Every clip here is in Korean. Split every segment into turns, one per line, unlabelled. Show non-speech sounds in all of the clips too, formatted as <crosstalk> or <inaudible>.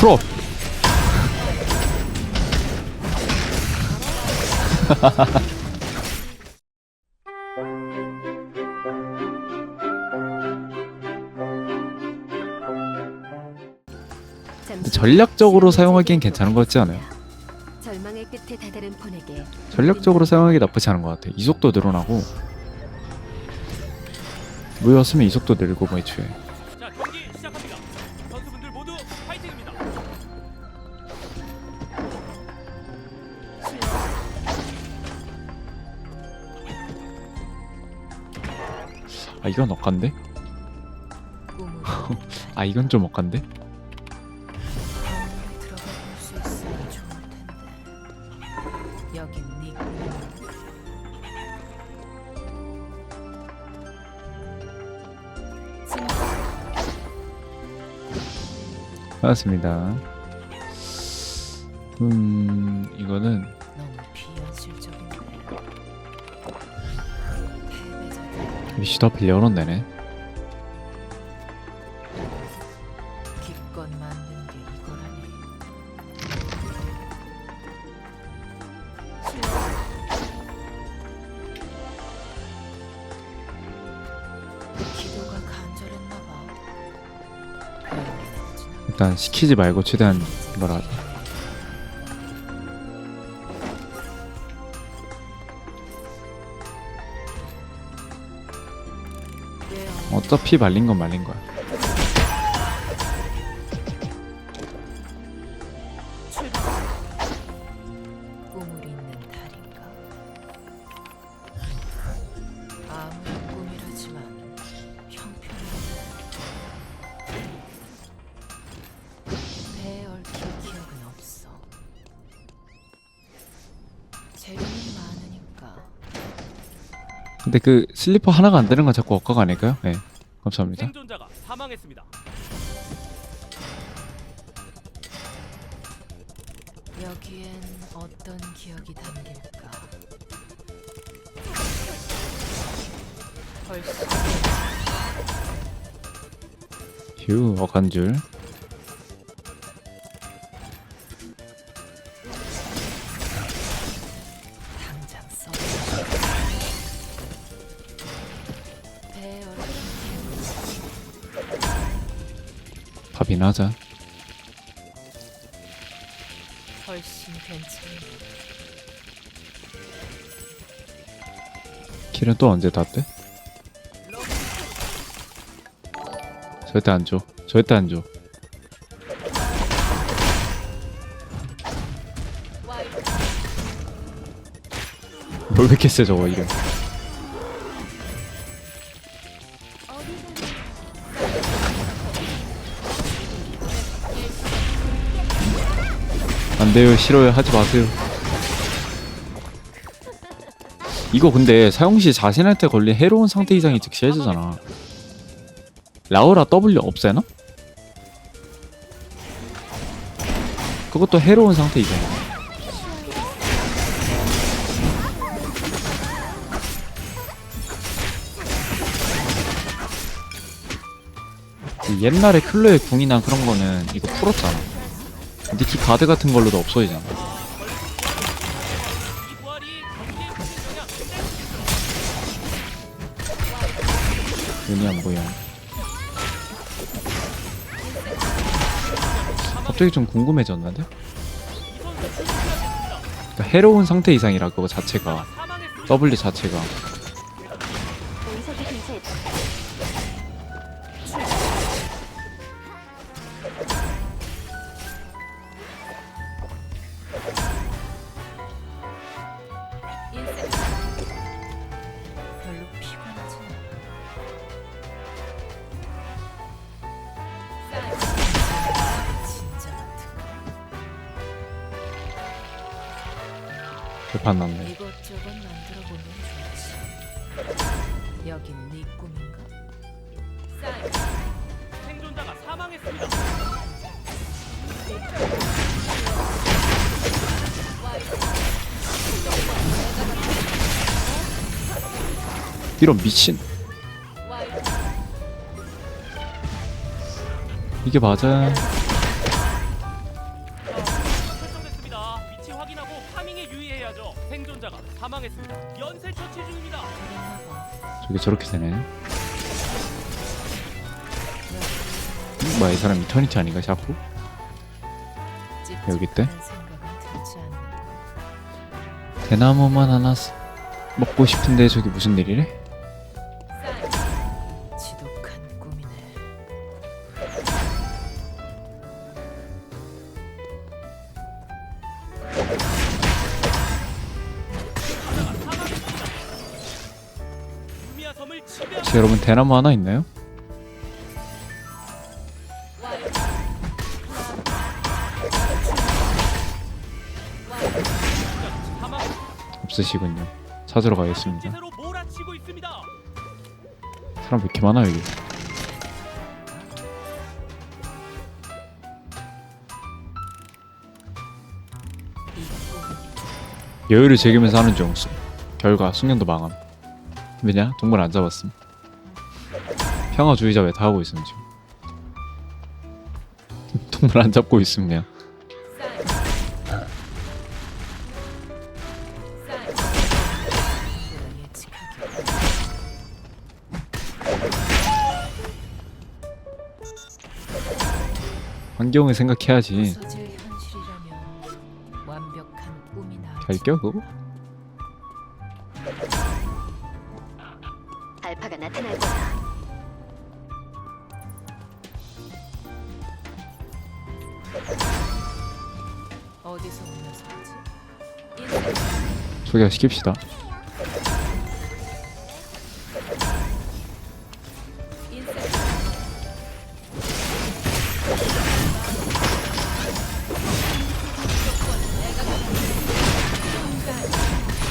풀어. 전략적으로 사용하기엔 괜찮은 것 같지 않아요?
절망의 끝에 다다른 폰에게
전략적으로 사용하기 나쁘지 않은 것 같아. 이속도 늘어나고 무였으면 이속도 늘고 뭐 애초에. 아 이건 억간데? 아 이건 좀 억간데? 반갑습니다. 음 이거는
패배자들
위시도 하필 열어내네.
기껏 만든 게 이거라니 기도가 간절했나 봐 그런 게 나오진 않아.
일단 시키지 말고 최대한 뭐라 어차피 말린 건 말린 거야.
꿈을 잇는 달인가 아무리 꿈이라지만 형편없네 배에 얽힌 기억은 없어 재료는 많으니까
근데 그 슬리퍼 하나가 안 되는 건 자꾸 억가가 아닐까요? 네. 감사합니다.
생존자가 사망했습니다.
여기엔 어떤 기억이 담길까 벌써
휴 억간 줄. 밥이나 하자.
훨씬 괜찮네.
킬은 또 언제 다 돼? 절대 안 줘. 절대 안 줘. 뭘왜 이렇게 세 저거 이름. 안 돼요 싫어요 하지 마세요. 이거 근데 사용 시 자신한테 걸린 해로운 상태 이상이 즉시 해주잖아. 라우라 W 없애나? 그것도 해로운 상태 이상. 그 옛날에 클로의 궁이나 그런 거는 이거 풀었잖아. 니키 가드 같은 걸로도 없어지잖아. 눈이 안 보여. 갑자기 좀 궁금해졌는데? 그러니까 해로운 상태 이상이라 그거 자체가. W 자체가 개판 났네.
이것저것 만들어 보면 좋지. 여긴 네 꿈인가?
생존자가 사망했습니다.
이런 미친. 이게 맞아. 이게 저렇게 되네. 음, 뭐야 이 사람 이터니티 아닌가 샤프? 여기 있대? 대나무만 하나 쓰- 먹고 싶은데 저기 무슨 일이래? 혹시 여러분 대나무 하나 있나요? 없으시군요. 찾으러 가겠습니다. 사람 왜 이렇게 많아 여기? 여유를 즐기면서 하는 중. 수- 결과 숙련도 망함. 왜냐? 동물 안 잡았음. 평화주의자 왜 다 하고 있음 지금? <laughs> 동물 안 잡고 있음 그냥. 환경을 생각해야지. 갈겨 그거?
어디서 온 녀석이지?
소개가 시킵시다.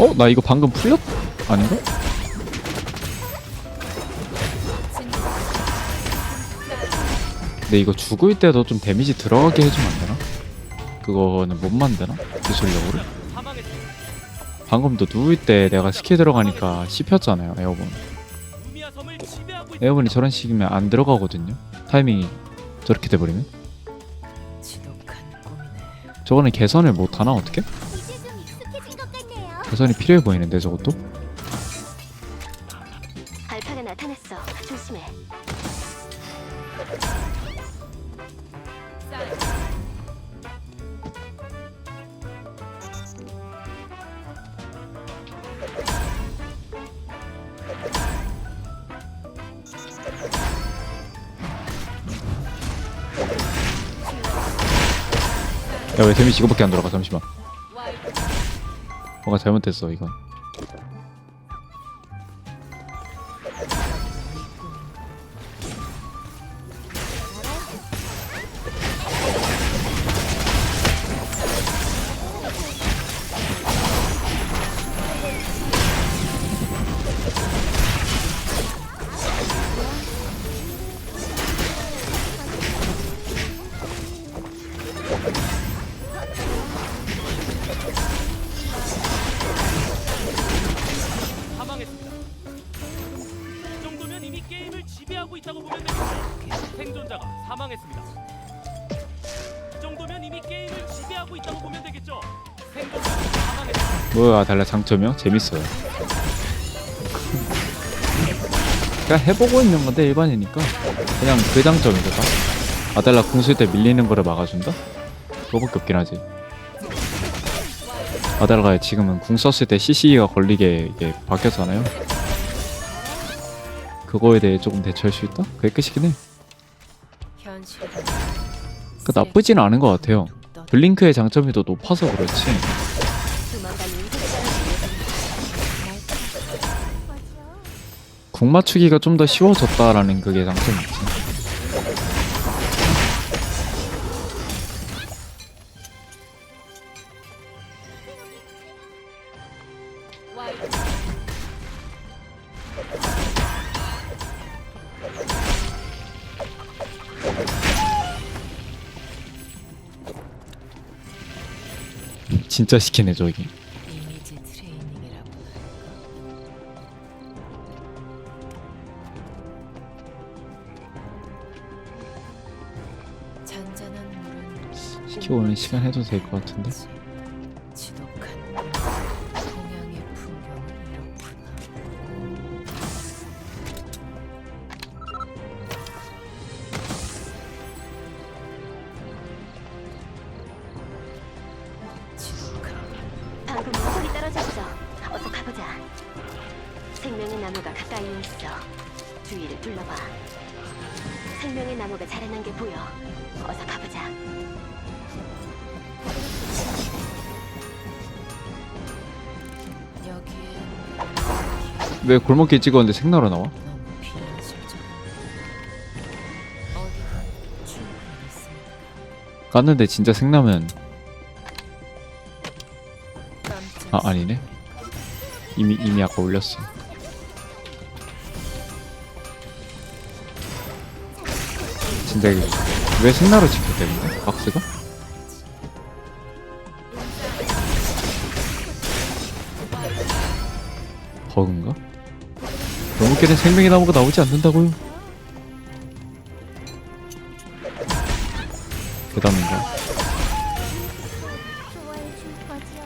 어? 나 이거 방금 풀렸? 아닌가? 근데 이거 죽을 때도 좀 데미지 들어가게 해주면 안 되나? 그거는 못 만드나? 기술력으로? 방금도 누울 때 내가 스킬 들어가니까 씹혔잖아요 에어본. 에어본이 저런 식이면 안 들어가거든요 타이밍이 저렇게 돼버리면. 저거는 개선을 못하나 어떻게? 개선이 필요해 보이는데 저것도? 야왜 데미지 이거밖에 안 들어가? 잠시만. 뭔가 잘못됐어 이건
있다고 보면 되겠죠. 생존자가 사망했습니다. 이 정도면 이미 게임을 지배하고 있다고 보면 되겠죠. 생존자가 사망했습니다.
뭐야 달라 장점이요? 재밌어요 그냥 해보고 있는 건데 일반이니까 그냥 그 장점이죠 다 아델라 궁쓸 때 밀리는 거를 막아준다? 그거밖에 없긴 하지 아델라가 지금은 궁 썼을 때 CC가 걸리게 이게 바뀌었잖아요 그거에 대해 조금 대처할 수 있다? 그게 끝이긴 해. 그 나쁘진 않은 것 같아요. 블링크의 장점이 더 높아서 그렇지. 궁 맞추기가 좀 더 쉬워졌다라는 그게 장점이 있지 진짜 시키네 저기.
이미지 트레이닝이라고 할까? 잔잔한 물은
시켜오는 시간 해도 될 것 같은데
생명의 나무가 자라난 게 보여. 어서 가보자.
여기엔
왜 골목길 찍었는데 생나로 나와? 깠는데 진짜 생나면 아 아니네 이미 이미 아까 올렸어 이게 왜 생나로 찍혔대 근데 박스가? 버그인가? 골목길엔 생명의 나무가 나오지 않는다고요?
줄 거지요?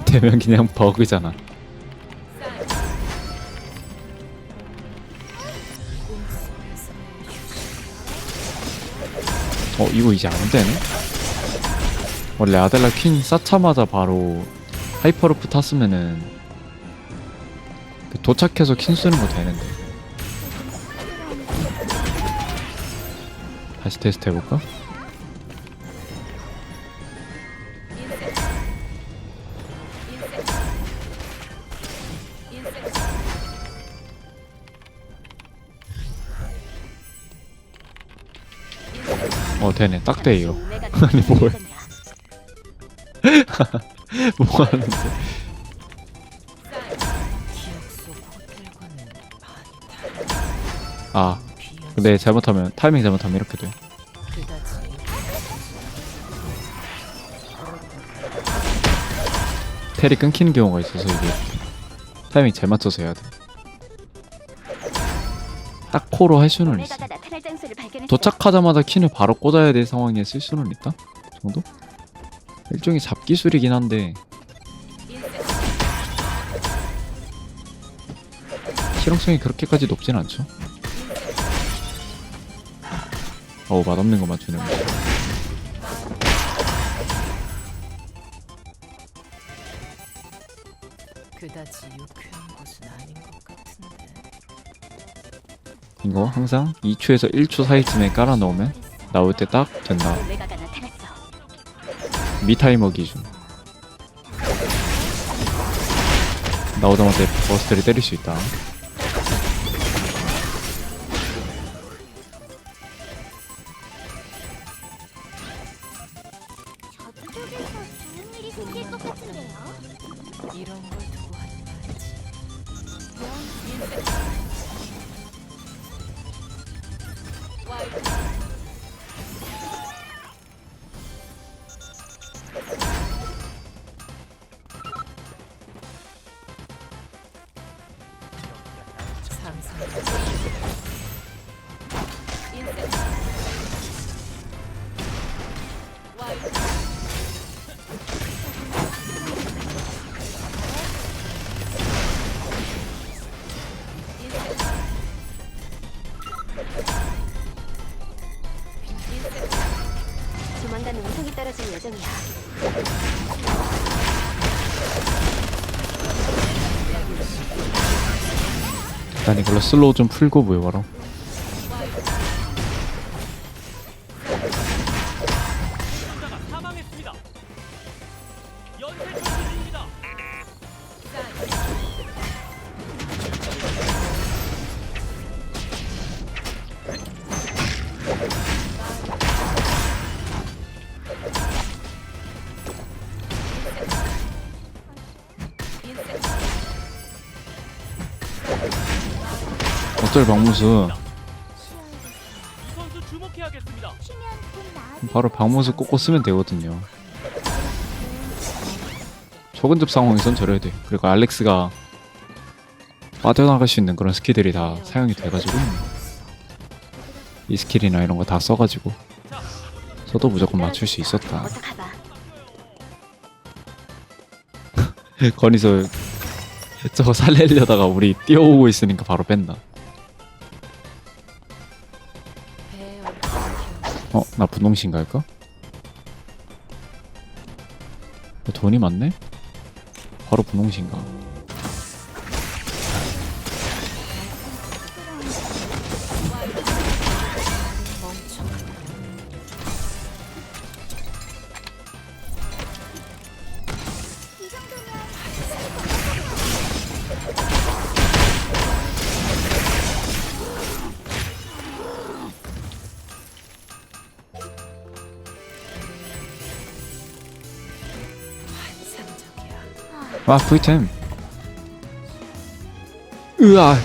되면 그냥 버그잖아 어 이거 이제 안 되네? 원래 아델라 퀸 쌓자마자 바로 하이퍼루프 탔으면은 그 도착해서 퀸 쓰는 거 되는데 다시 테스트 해볼까? 되네 딱돼 이거 아니, 뭐야. <laughs> 뭐 하는데
기억 속 호텔과는 많이 다른
아. 근데 잘못하면 타이밍 잘못하면 이렇게 돼 텔이 끊기는 경우가 있어서 이게 타이밍 잘 맞춰서 해야 돼. 딱 코로 할 수는 있어. 도착하자마자 키를 바로 꽂아야 될 상황에 쓸 수는 있다? 정도? 일종의 잡기술이긴 한데 실용성이 그렇게까지 높진 않죠. 어우 맛없는 거 맞추네.
그다지 유
이거 항상 2초에서 1초 사이쯤에 깔아 넣으면 나올 때 딱 된다. 미타이머 기준 나오자마자 버스트를 때릴 수 있다
상상.
조만간
이걸로 슬로우 좀 풀고 모여봐라 어쩔 박무수. 바로 박무수 꽂고 쓰면 되거든요 초근접 상황에선 저래야 돼 그리고 알렉스가 빠져나갈 수 있는 그런 스킬들이 다 사용이 돼가지고 이 스킬이나 이런 거 다 써가지고 써도 무조건 맞출 수 있었다. 건이서 <laughs> 저거 살리려다가 우리 뛰어오고 있으니까 바로 뺀다 어? 나 분홍신 갈까? 돈이 많네? 바로 분홍신가 아 V템. 으아.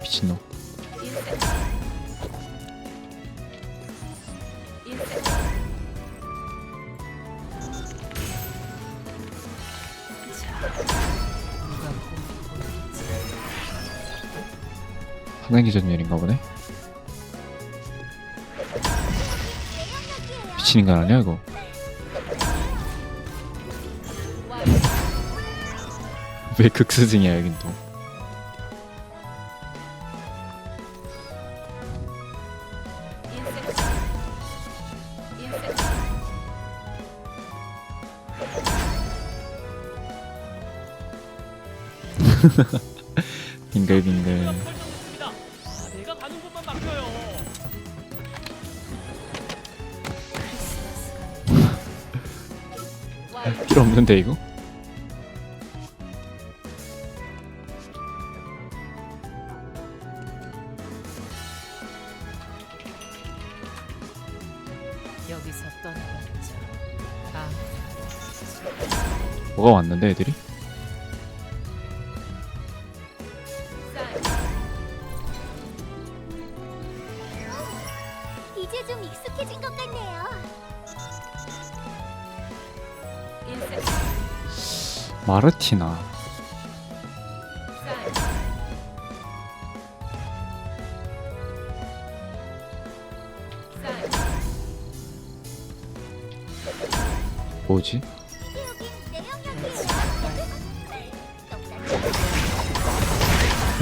미친놈. 상당히 전열인가 보네. 미친 인간 아니야 이거 왜 극스승이야 여긴 또 빙글빙글. 필요 없는데 이거? 뭐가 왔는데 애들이?
이제 좀 익숙해진 것 같네요.
마르티나 뭐지?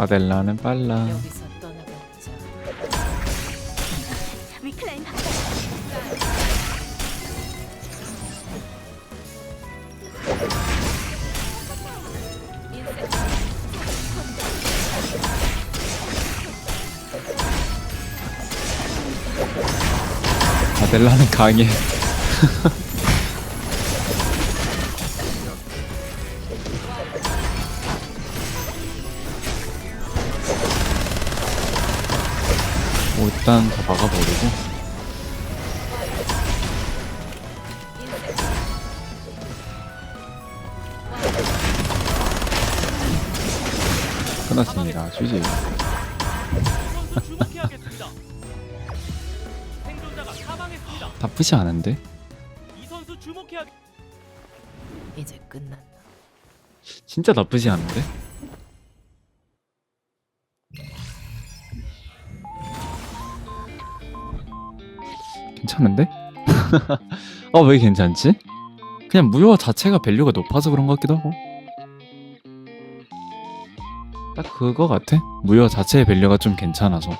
아델라는 빨라.
여기서
아델라는 강해. <laughs> 끝났습니다. GG. 나쁘지 않은데?
이 선수 주목해야
이제 끝났나?
진짜 나쁘지 않은데? 괜찮은데? 아, <laughs> 왜 괜찮지? 그냥 무효 자체가 밸류가 높아서 그런 것 같기도 하고. 딱 그거 같아. 무효 자체의 밸류가 좀 괜찮아서.